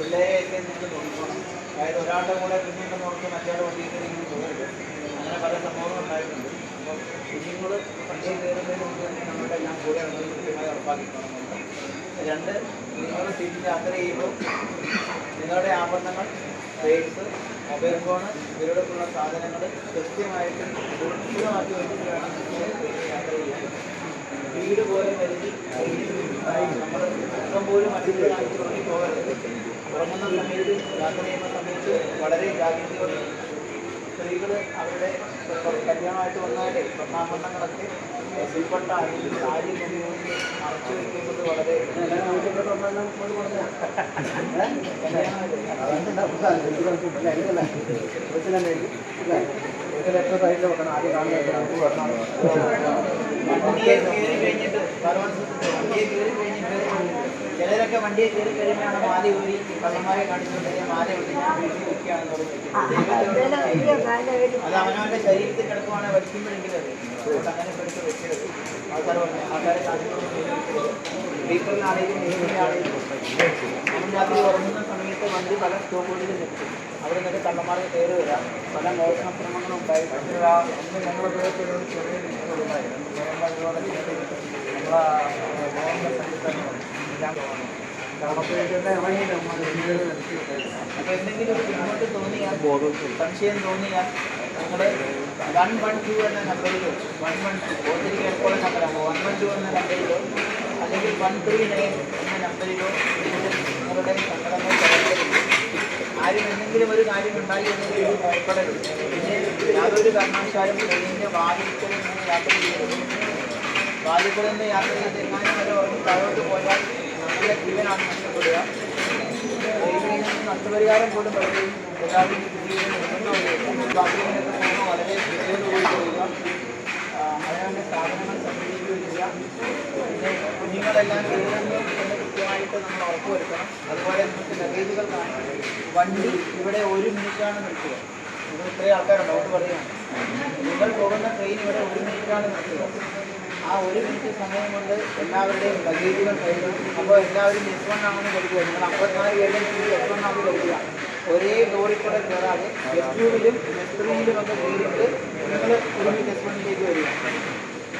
പിള്ളേരെയൊക്കെ നിങ്ങൾ നോക്കണം അതായത് ഒരാളുടെ കൂടെ കുഞ്ഞിന്റെ ഓർത്ത് മറ്റേ വണ്ടിയിട്ട് നിങ്ങൾ പോകരുത്. അങ്ങനെ പല സംഭവങ്ങളും ഉണ്ടായിട്ടുണ്ട്. അപ്പോൾ കുഞ്ഞുങ്ങൾ വണ്ടിയിൽ കയറുന്നതിന് മുമ്പ് തന്നെ നമ്മളുടെ എല്ലാം കൂടെ ഉള്ളത് കൃത്യമായി ഉറപ്പാക്കിക്കണമെന്നുണ്ട് രണ്ട് നിങ്ങൾ സീറ്റിൽ യാത്ര ചെയ്യുമ്പോൾ നിങ്ങളുടെ ആഭരണങ്ങൾ പേഴ്സ് മൊബൈൽ ഫോൺ ഇവരോടൊപ്പമുള്ള സാധനങ്ങൾ കൃത്യമായിട്ട് സുരക്ഷിതമാക്കി വെച്ചിട്ട് വേണം യാത്ര ചെയ്യാൻ വീട് പോലെ കരുതി നമ്മൾ ഇഷ്ടം പോലും മറ്റുള്ള തുടങ്ങി പോകരുത്. ഉറങ്ങുന്ന സമയത്ത് യാത്ര ചെയ്യുന്ന സമയത്ത് വളരെ ജാഗ്രതയോടെ സ്ത്രീകൾ അവരുടെ കല്യാണമായിട്ട് വന്നാലേ സ്വർണാഭരണങ്ങളൊക്കെ സിൽപ്പട്ട അല്ലെങ്കിൽ സാരി ഉപയോഗിച്ച് മറച്ചു വയ്ക്കുന്നത് വളരെ വണ്ടിയെ കയറി കഴിഞ്ഞിട്ട് വണ്ടിയെ കയറി കഴിഞ്ഞിട്ട് ചിലരൊക്കെ വണ്ടിയെ കയറി കഴിയുമ്പോഴാണ് മാല ഊരി കള്ളന്മാരെ കാണിച്ചുകൊണ്ടെങ്കിൽ മാല ഊരി വീട്ടിൽ അത് അവനവന്റെ ശരീരത്തിൽ കിടക്കുവാണെങ്കിൽ വലിക്കുമ്പോഴെങ്കിലും അത് അങ്ങനെ പിടിച്ച് വെക്കരുത് ആൾക്കാർ പറഞ്ഞു ആൾക്കാരെ സ്ലീപ്പറിലാണെങ്കിലും ഏതിലാണെങ്കിലും നമ്മൾ രാത്രി ഉറങ്ങുന്ന സമയത്ത് വണ്ടി പല സ്റ്റോപ്പുകളിൽ നിർത്തും അവിടെ നിന്നൊക്കെ കള്ളന്മാർക്ക് കയറി വരാം. പല മോഷണ ശ്രമങ്ങളും ഉണ്ടായിട്ടുണ്ട് അന്ന് ചെറിയ രീതിയിലുണ്ടായിരുന്നു നമ്മളെ ഗവൺമെന്റ് സംസ്ഥാനം ഞാൻ കാണപ്പോഴേക്കും അപ്പോൾ എന്തെങ്കിലും ഒരു ബുദ്ധിമുട്ട് തോന്നിയാൽ സംശയം തോന്നിയാൽ നിങ്ങൾ വൺ വൺ ടു എന്ന നമ്പറിലോ വൺ വൺ ടു ഓർത്തിരിക്കാൻ എപ്പോൾ നമ്പറാണ് വൺ വൺ ടു എന്ന നമ്പറിലോ അല്ലെങ്കിൽ വൺ ത്രീ നയൻ എന്ന നമ്പറിലോ നിങ്ങളുടെ സങ്കടങ്ങൾ ആരും എന്തെങ്കിലും ഒരു കാര്യം ഉണ്ടായി എന്നൊരു ഭയപ്പെടരുത് പിന്നെ യാതൊരു കാരണവശാലും ട്രെയിനിന്റെ വാതിൽക്കൽ നിന്ന് യാത്ര ചെയ്യരുത് വാതിൽക്കൽ നിന്ന് യാത്ര ചെയ്ത് എങ്ങാനും വരെ താഴോട്ട് പോയാൽ നമ്മുടെ ജീവനാണ് നഷ്ടപ്പെടുക. നഷ്ടപരിഹാരം പോലും പലരെയും എല്ലാവരും വളരെ ശ്രദ്ധയോടുകൂടി പോവുക. ആ, അതിനുവേണ്ട സാധനങ്ങൾ സംരക്ഷിക്കുകയും ചെയ്യുക. പിന്നെ കുഞ്ഞുങ്ങളെല്ലാം കയറുന്നു എന്ന് കൃത്യമായിട്ട് നമ്മൾ ഉറപ്പുവരുത്തണം അതുപോലെ നമുക്ക് ലഗേജുകൾ വണ്ടി ഇവിടെ ഒരു മിനിറ്റാണ് നിൽക്കുക. നിങ്ങൾ ഇത്രയും ആൾക്കാരുണ്ട് അവർ പറയുകയാണ്. നിങ്ങൾ പോകുന്ന ട്രെയിൻ ഇവിടെ ഒരു മിനിറ്റാണ് നിർത്തുക ആ ഒരു മിനിറ്റ് സമയം കൊണ്ട് എല്ലാവരുടെയും ലഗേജുകൾ കഴുകും അപ്പോൾ എല്ലാവരും എസ് വൺ ആണെന്ന് കൊടുക്കുക നിങ്ങൾ അമ്പത്തിനാല് പേരുടെ എസ് വൺ ആണെന്ന് കൊടുക്കുക ഒരേ ഡോറിൽ കൂടെ കയറാതെ എസ് ടുവിലും എസ് ത്രീയിലും ഒക്കെ കയറിയിട്ട് നിങ്ങൾ ഒരുമിച്ച് എസ് വണ്ണിലേക്ക് വരിക.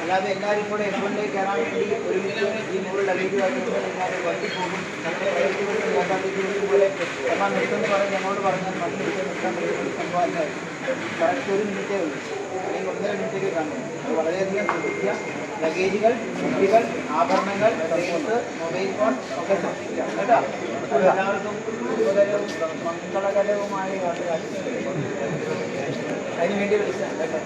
അല്ലാതെ എല്ലാവരും കൂടെ എസ് വണ്ണിലേക്ക് കയറാൻ വേണ്ടി ഒരുമിച്ച് ഈ നൂറ് ലഗേജ് ആക്കിയിട്ട് എല്ലാവരും വണ്ടി പോകും. പോലെ എന്നാൽ നിർത്തുമെന്ന് പറഞ്ഞ് ഞങ്ങളോട് പറഞ്ഞാൽ വണ്ടി എടുത്ത് നിർത്താൻ പറ്റുന്ന സംഭവമല്ല കറക്റ്റ് ഒരു മിനിറ്റേ ഉള്ളൂ. അല്ലെങ്കിൽ ഒന്നര മിനിറ്റേക്ക് കാണും. വളരെയധികം ശ്രദ്ധിക്കുക. ലഗേജുകൾ കുട്ടികൾ ആഭരണങ്ങൾ പേഴ്സ് മൊബൈൽ ഫോൺ ഒക്കെ സൂക്ഷിക്കാം. കേട്ടോ? എല്ലാവർക്കും മംഗളകരവുമായ യാത്ര അതിന് വേണ്ടി വിളിച്ചാൽ കേട്ടോ